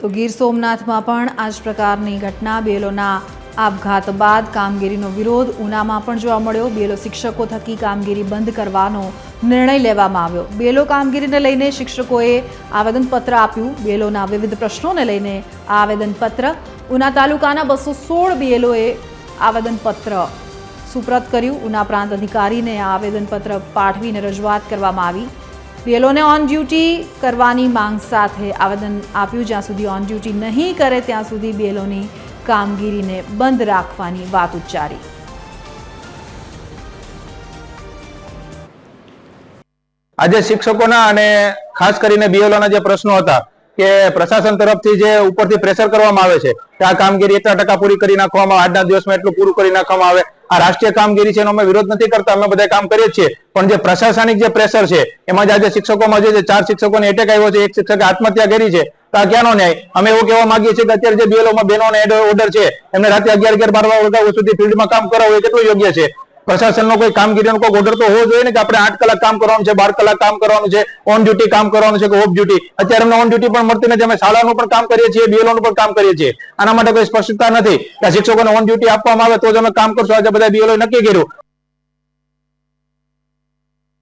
તો ગીર સોમનાથમાં પણ આ જ પ્રકારની ઘટના. બેલોના આપઘાત બાદ કામગીરીનો વિરોધ ઉનામાં પણ જોવા મળ્યો. બેલો શિક્ષકો થકી કામગીરી બંધ કરવાનો નિર્ણય લેવામાં આવ્યો. બેલો કામગીરીને લઈને શિક્ષકોએ આવેદનપત્ર આપ્યું. બેલોના વિવિધ પ્રશ્નોને લઈને આ આવેદનપત્ર. ઉના તાલુકાના બસો સોળ બેલોએ આવેદનપત્ર સુપ્રત કર્યું. ઉના પ્રાંત અધિકારીને આ આવેદનપત્ર પાઠવીને રજૂઆત કરવામાં આવી. બેલોને ઓન ડ્યુટી કરવાની માંગ સાથે આવેદન આપ્યું. જ્યાં સુધી ઓન ડ્યુટી નહીં કરે, ત્યાં સુધી બેલોની કામગીરીને બંધ રાખવાની વાત ઉચ્ચારી. આજે શિક્ષકોના અને ખાસ કરીને બીએલઓના જે પ્રશ્નો હતા કે પ્રશાસન તરફથી જે ઉપરથી પ્રેશર કરવામાં આવે છે, કે આ કામગીરી એટલા ટકા પૂરી કરી નાખવામાં આજના દિવસમાં એટલું પૂરું કરી નાખવામાં આવે આ રાષ્ટ્રીય કામગીરી છે એનો અમે વિરોધ નથી કરતા, અમે બધા કામ કરીએ છીએ. પણ જે પ્રશાસનિક જે પ્રેશર છે, એમાં જે આજે શિક્ષકોમાં જે ચાર શિક્ષકોને એટેક આવ્યો છે, એક શિક્ષકે આત્મહત્યા કરી છે, તો આ ક્યાંનો ન્યાય? અમે એવું કહેવા માંગીએ છીએ કે અત્યારે જે બીએલઓમાં બહેનોને ઓર્ડર છે, એમને રાતે અગિયાર અગિયાર બાર વાગ્યા સુધી ફિલ્ડમાં કામ કરાવવું એ કેટલું યોગ્ય છે? પ્રશાસનનો કોઈ કામગીરીનો કોઈ ઓર્ડર તો હોવો જોઈએ ને કે આપણે આઠ કલાક કામ કરવાનું છે, બાર કલાક કામ કરવાનું છે ઓન ડ્યુટી કામ કરવાનું છે કે ઓફ ડ્યુટી અત્યારે અમને ઓન ડ્યુટી પણ મળતી નથી. અમે શાળાનું પણ કામ કરીએ છીએ BLO નું પણ કામ કરીએ છીએ. આના માટે કોઈ સ્પષ્ટતા નથી કે શિક્ષકોને ઓન ડ્યુટી આપવામાં આવે તો જ અમે કામ કરશું. આજે બધા બીએલઓ નક્કી કર્યું.